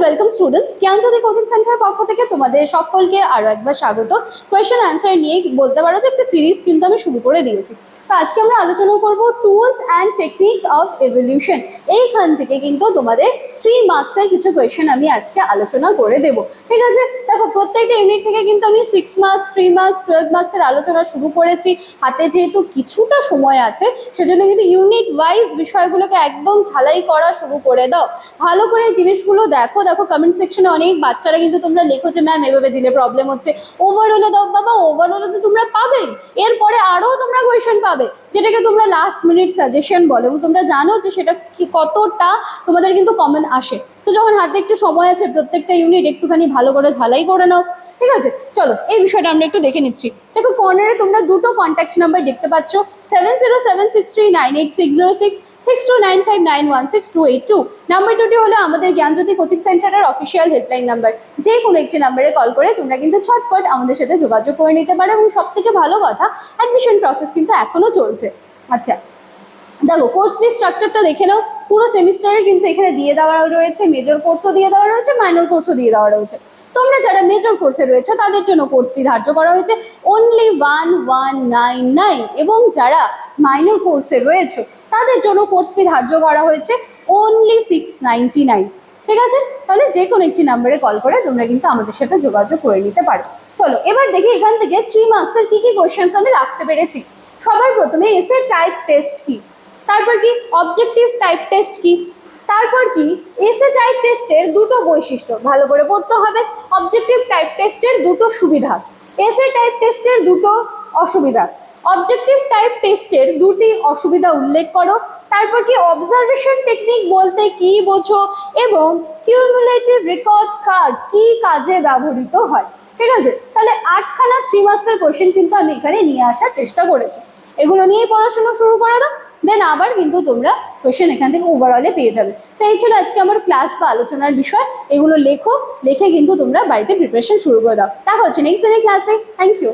Welcome students জ্ঞানজ্যোতি coaching সেন্টারের পক্ষ থেকে তোমাদের সকলকে আরও একবার স্বাগত। কোয়েশ্চেন অ্যান্সার নিয়ে বলতে পারো যে একটা সিরিজ কিন্তু আমি শুরু করে দিয়েছি। তো আজকে আমরা আলোচনা করব tools and techniques of evolution এইখান থেকে কিন্তু তোমাদের থ্রি মার্কসের কিছু কোয়েশ্চেন আমি আজকে আলোচনা করে দেব। ঠিক আছে? দেখো, প্রত্যেকটা ইউনিট থেকে কিন্তু আমি six marks three marks twelve মার্কসের আলোচনা শুরু করেছি। হাতে যেহেতু কিছুটা সময় আছে, সেজন্য কিন্তু ইউনিট ওয়াইজ বিষয়গুলোকে একদম ঝালাই করা শুরু করে দাও। ভালো করে জিনিসগুলো দেখো দেখো কমেন্ট সেকশনে অনেক বাচ্চারা কিন্তু তোমরা লেখো যে ম্যাম এভাবে দিলে প্রবলেম হচ্ছে। ওভারঅলে দাও, বাবা ওভারঅলে তো তোমরা পাবেই। এরপরে আরও তোমরা কোয়েশন পাবে। যেটাকে তোমরা লাস্ট মিনিট সাজেশন বলো, এবং তোমরা জানো যে সেটা কতটা তোমাদের কিন্তু কমন আসে। তো যখন হাতে একটু সময় আছে, প্রত্যেকটা ইউনিট একটুখানি ভালো করে ঝালাই করে নাও। ঠিক আছে? চলো, এই বিষয়টা আমরা একটু দেখে নিচ্ছি। দেখো কর্নারে তোমরা দুটো কন্ট্যাক্ট নাম্বার দেখতে পাচ্ছ। Seven zero seven six nine eight six zero six six two nine five nine one six two eight two number দুটি হলো আমাদের জ্ঞানজ্যোতি কোচিং সেন্টারের অফিসিয়াল হেল্পলাইন নাম্বার যে কোনো একটি নাম্বারে কল করে তোমরা কিন্তু ছটপট আমাদের সাথে যোগাযোগ করে নিতে পারো এবং সব থেকে ভালো কথা অ্যাডমিশন প্রসেস কিন্তু এখনও চলছে। আচ্ছা দেখো কোর্স ফি স্ট্রাকচারটা দেখে নাও। পুরো সেমিস্টারে কিন্তু এখানে দিয়ে দেওয়া রয়েছে মেজর কোর্সও দিয়ে দেওয়া রয়েছে মাইনর কোর্সও দিয়ে দেওয়া রয়েছে। তোমরা যারা মেজর কোর্সে রয়েছে, তাদের জন্য কোর্স ফি ধার্য করা হয়েছে। Only one one nine nine এবং যারা মাইনর কোর্সে রয়েছে, তাদের জন্য কোর্স ফি ধার্য করা হয়েছে। অনলি সিক্স নাইনটি নাইন ঠিক আছে? তাহলে যে কোনো একটি নাম্বারে কল করে তোমরা কিন্তু আমাদের সাথে যোগাযোগ করে নিতে পারো। চলো, এবার দেখি এখান থেকে থ্রি মার্কসের কি কি কোয়েশ্চেন্স আমি রাখতে পেরেছি। সবার প্রথমে এসে টাইপ টেস্ট কি? তারপর কি? অবজেক্টিভ টাইপ টেস্ট কি? তারপর কি? এসে টাইপ টেস্টের দুটো বৈশিষ্ট্য। ভালো করে পড়তে হবে। অবজেক্টিভ টাইপ টেস্টের দুটো সুবিধা। এসে টাইপ টেস্টের দুটো অসুবিধা। অবজেক্টিভ টাইপ টেস্টের দুটি অসুবিধা উল্লেখ করো। তারপর কি? অবজারভেশন টেকনিক বলতে কি বোঝো? এবং কিউমুলেটিভ রেকর্ড কার্ড কি কাজে ব্যবহৃত হয়? ঠিক আছে? তাহলে আটখানা থ্রি মার্কসের কোয়েশ্চেন কিন্তু আমি এখানে নিয়ে আসার চেষ্টা করেছি। এগুলো নিয়েই পড়াশোনা শুরু করে দাও। দেন আবার কিন্তু তোমরা কোয়েশ্চেন এখান থেকে ওভারঅলে পেয়ে যাবে। তো এই ছিল আজকে আমার ক্লাস বা আলোচনার বিষয়। এগুলো লেখো, লেখে কিন্তু তোমরা বাড়িতে প্রিপারেশন শুরু করে দাও। দেখা হচ্ছে নেক্সট দিনের ক্লাসে থ্যাংক ইউ